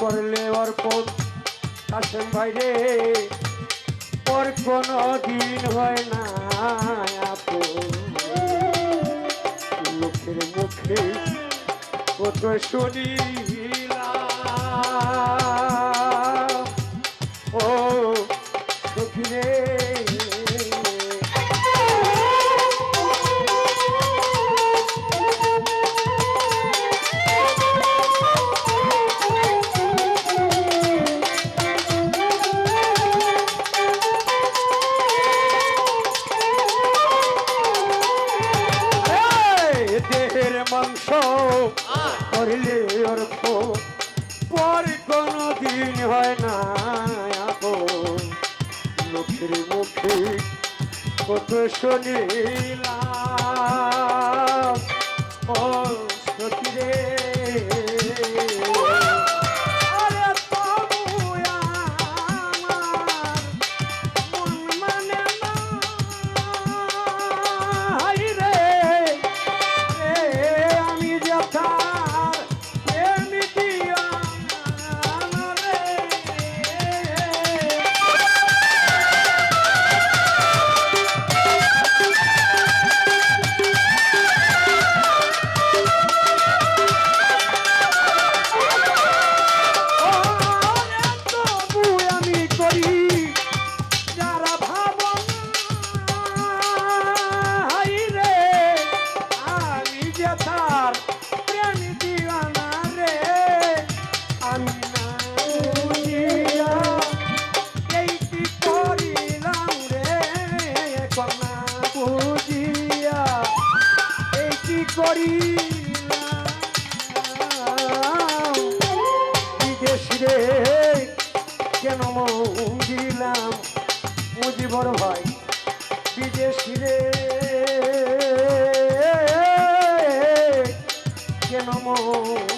করলে অর্পণ কাশেম ভাই রে পর কোনো দিন হয় না লোকের মুখে কত শুনি। হয় না লোকের মুখে কত শুনিলাম। দেশে কেন মন দিলাম মুজিবর ভাই বিদেশি রে। কেন মন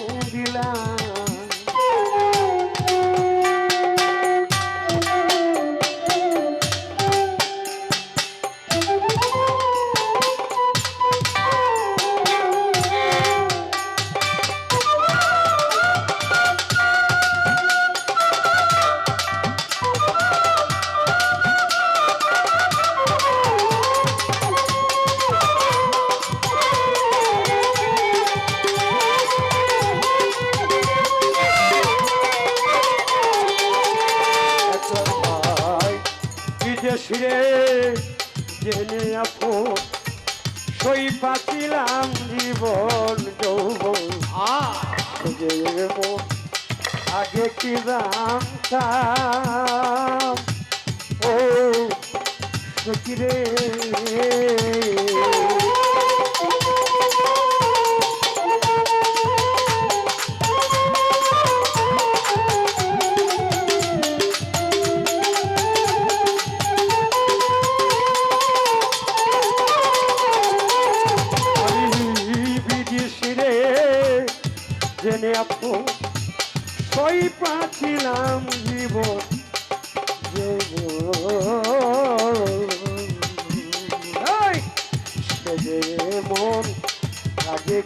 আগে কি জানতাম ও কি রে।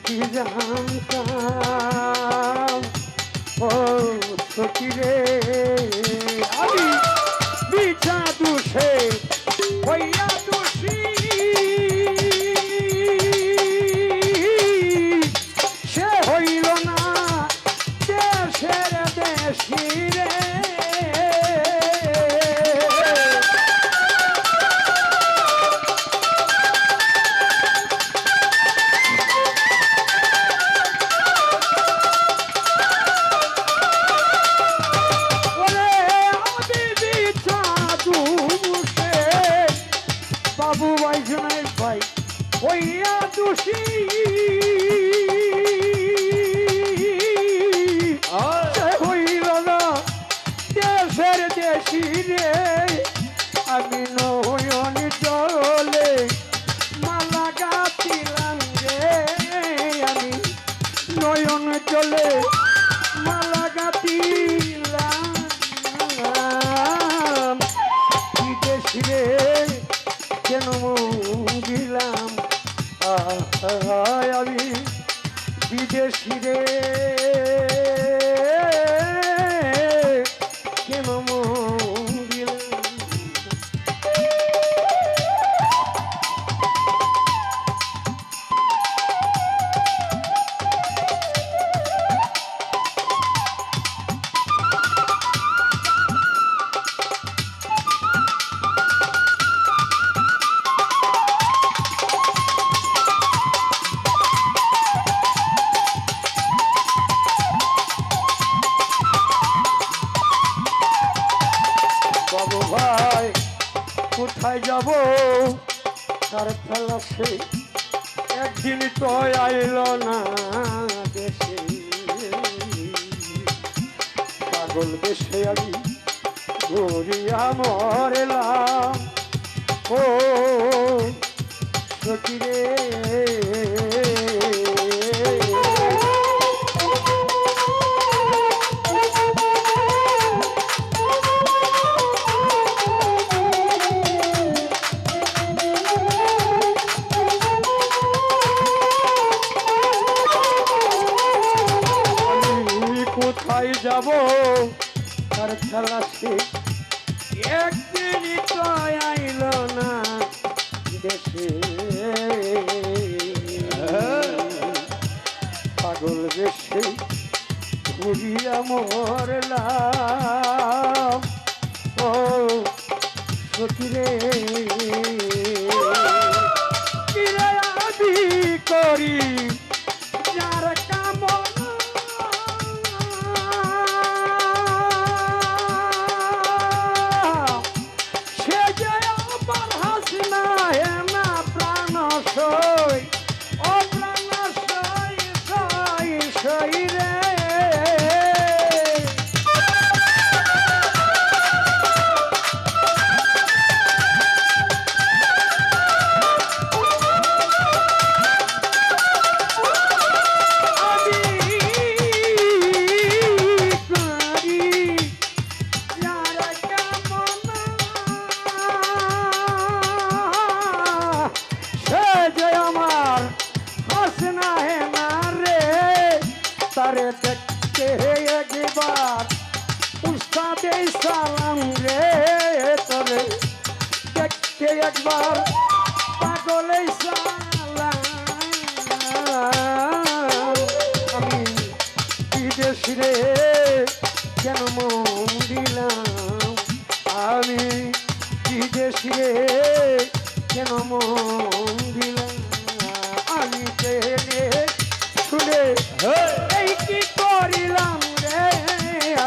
জানতাম কোথায় যাব? তার তালাশে একদিন তো আইল না দেশে। পাগল দেশে আমি ঘুরিয়া মরেলাম। ও সখী খেলাসে একদিন আইল না দেশে। পাগল বেশে ঘুরিয়া মরলাম। ও সতীরে। কিরে দেখতে একবার পাগলে আমি বিদেশি রে কেন মন দিলাম? আমি বিদেশি রে কেন মন দিলাম? আমি জেনে শুনে এই কি করিলাম রে?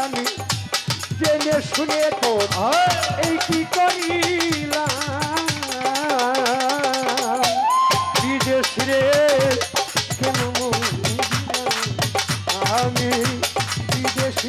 আমি জেনে শুনে তো আমি বিদেশ